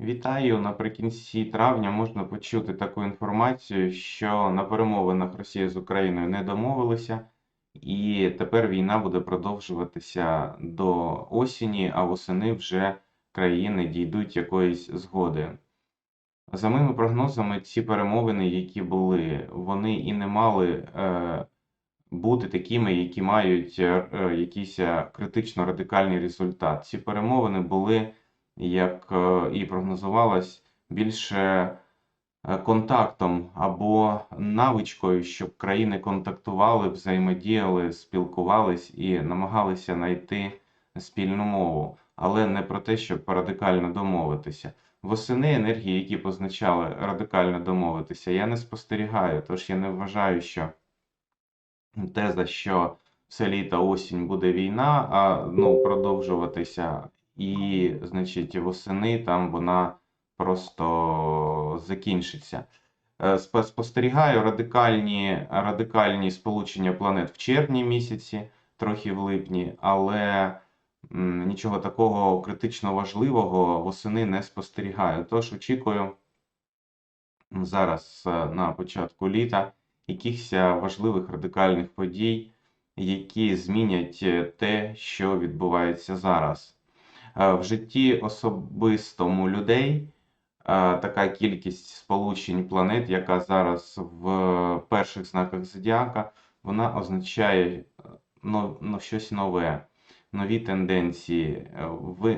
Вітаю! Наприкінці травня можна почути таку інформацію, що на перемовинах Росія з Україною не домовилися, і тепер війна буде продовжуватися до осені, а восени вже країни дійдуть якоїсь згоди. За моїми прогнозами, ці перемовини, які були, вони і не мали е, бути такими, які мають е, якийсь е, критично радикальний результат. Ці перемовини були як е, і прогнозувалось, більше е, контактом або навичкою, щоб країни контактували, взаємодіяли, спілкувались і намагалися знайти спільну мову, але не про те, щоб радикально домовитися. Восени енергії, які позначали радикально домовитися, я не спостерігаю, тож я не вважаю, що теза, що все літо осінь буде війна, а ну продовжуватися, і, значить, восени там вона просто закінчиться. Е, Спостерігаю радикальні, радикальні сполучення планет в червні місяці, трохи в липні, але нічого такого критично важливого восени не спостерігаю. Тож очікую зараз е, на початку літа якихось важливих радикальних подій, які змінять е, те, що відбувається зараз. Е, В житті особистому людей е, така кількість сполучень планет, яка зараз в перших знаках зодіака, вона означає е, щось нове, нові тенденції,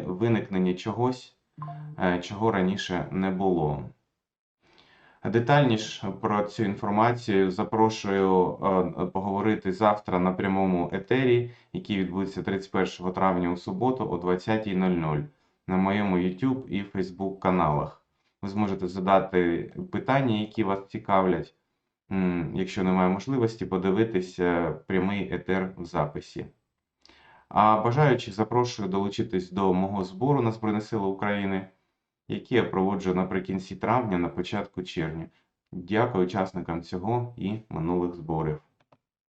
виникнення чогось, чого раніше не було. Детальніше про цю інформацію запрошую е, поговорити завтра на прямому етері, який відбудеться 31 травня у суботу о 20.00 на моєму YouTube і Facebook каналах. Ви зможете задати питання, які вас цікавлять, якщо немає можливості, подивитися прямий етер в записі. А бажаючих запрошую долучитись до мого збору на Збройні Сили України, який я проводжу наприкінці травня, на початку червня. Дякую учасникам цього і минулих зборів.